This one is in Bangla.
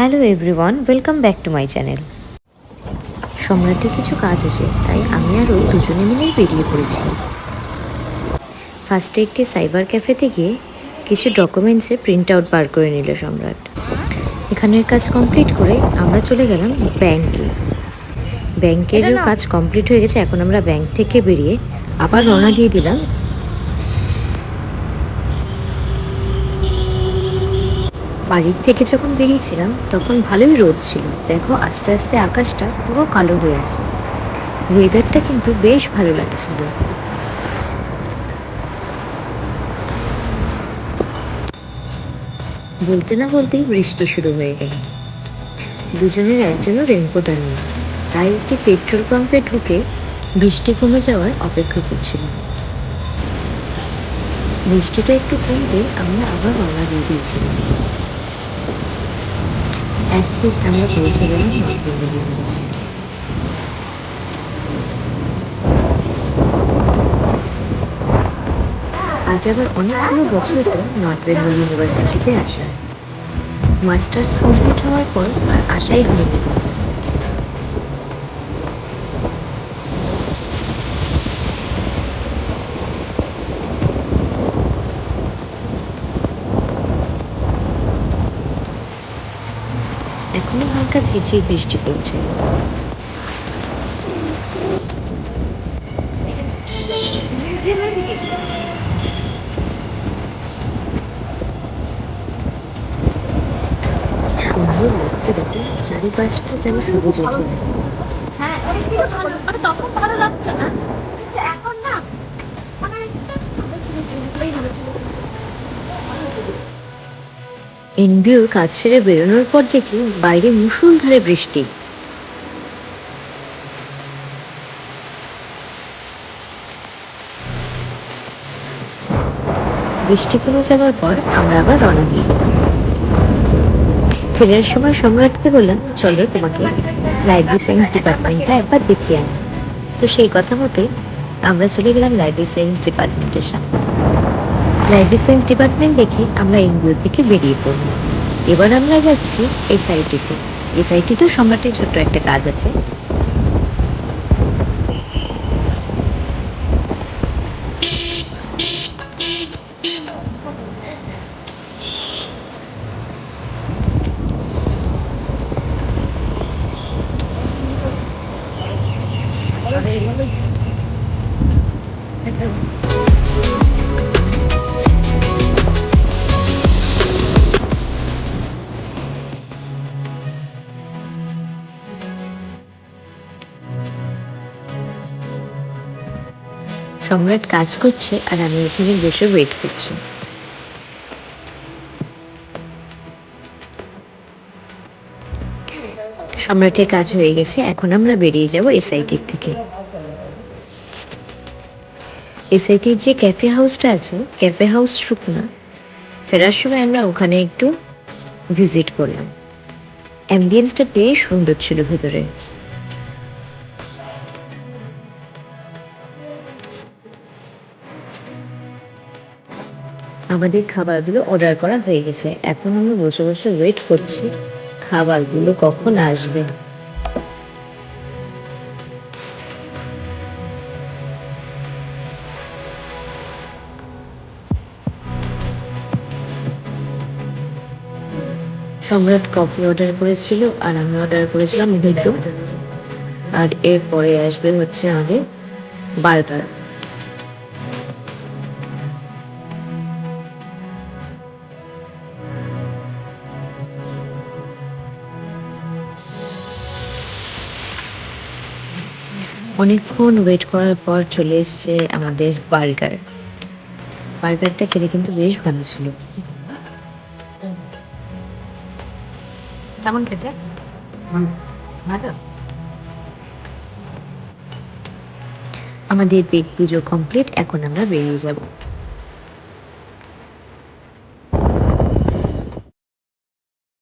Hello everyone welcome back to my channel সম্রাটের কিছু কাজ আছে তাই আমি আর ও দুজনে মিলেই বেরিয়ে পড়েছি। ফার্স্টে একটি সাইবার ক্যাফেতে গিয়ে কিছু ডকুমেন্টসে প্রিন্ট আউট বার করে নিল সম্রাট। এখানের কাজ কমপ্লিট করে আমরা চলে গেলাম ব্যাংকে ব্যাংকেরও কাজ কমপ্লিট হয়ে গেছে এখন আমরা ব্যাংক থেকে বেরিয়ে আবার রওনা দিয়ে দিলাম বাড়ির থেকে যখন বেরিয়েছিলাম, তখন ভালোই রোদ ছিল। দেখো, আস্তে আস্তে আকাশটা পুরো কালো হয়ে আছে। ওয়েদারটা কিন্তু বেশ ভালো লাগছিল। বলতে না বলতেই বৃষ্টি শুরু হয়ে গেল। দুজনের একজনও রেনকোট আনেনি তাই একটি পেট্রোল পাম্পে ঢুকে বৃষ্টি কমে যাওয়ার অপেক্ষা করছিলাম বৃষ্টিটা একটু কমতে আমরা আবার রওনা দিয়ে দিয়েছিলাম। অ্যাটলিস্ট আমরা পৌঁছে গেলাম নর্থ বেঙ্গল ইউনিভার্সিটি আজ আবার অনেকগুলো বছর পর নর্থ বেঙ্গল ইউনিভার্সিটিতে আসা মাস্টার্স কমপ্লিট হওয়ার পর আর আশাই হয়নি। এখনও হালকা ঝিরঝির বৃষ্টি পড়ছে। সুন্দর লাগছে দেখো চারিপাশটা যেন সবুজ হয়ে তখন ভালো লাগতো না। এনবিওর কাজ ছেড়ে বেরোনোর পর দেখি বাইরে মুষলধারে বৃষ্টি। বৃষ্টি কমে যাওয়ার পর আমরা আবার রওনা দিই। ফেরার সময় সম্রাটকে বললাম, চলো তোমাকে লাইব্রেরি সায়েন্স ডিপার্টমেন্টটা একবার দেখিয়ে আনি। তো সেই কথা মতে আমরা চলে গেলাম লাইব্রেরি সায়েন্স ডিপার্টমেন্টের সামনে। লাইব্রেরি সায়েন্স ডিপার্টমেন্ট দেখে আমরা এনবিও থেকে বেরিয়ে পড়ব। এবার আমরা যাচ্ছি এসআইটিতে এসআইটিতেও সম্রাটের ছোট্ট একটা কাজ আছে। সম্রাট কাজ করছে আর আমি এখানে বসে ওয়েট করছি। সম্রাটের কাজ হয়ে গেছে, এখন আমরা বেরিয়ে যাব এসআইটির থেকে। এসআইটির যে ক্যাফে হাউসটা আছে ক্যাফে হাউস শুকনা ফেরার সময় আমরা ওখানে একটু ভিজিট করলাম। অ্যাম্বিয়েন্সটা বেশ সুন্দর ছিল ভেতরে। আমাদের খাবারগুলো অর্ডার করা হয়ে গেছে। এখন আমরা বসে বসে ওয়েট করছি, খাবারগুলো কখন আসবে। সম্রাট কফি অর্ডার করেছিল, আর আমি অর্ডার করেছিলাম দুটো। আর এরপরে আসবে হচ্ছে আমাদের বার্গার। অনেকক্ষণ ওয়েট করার পর চলে এসছে আমাদের বার্গার। বার্গারটা খেতে কিন্তু বেশ ভালো ছিল। কেমন খেতে? ভালো? আমাদের পেট পুজো কমপ্লিট এখন আমরা বেরিয়ে যাব।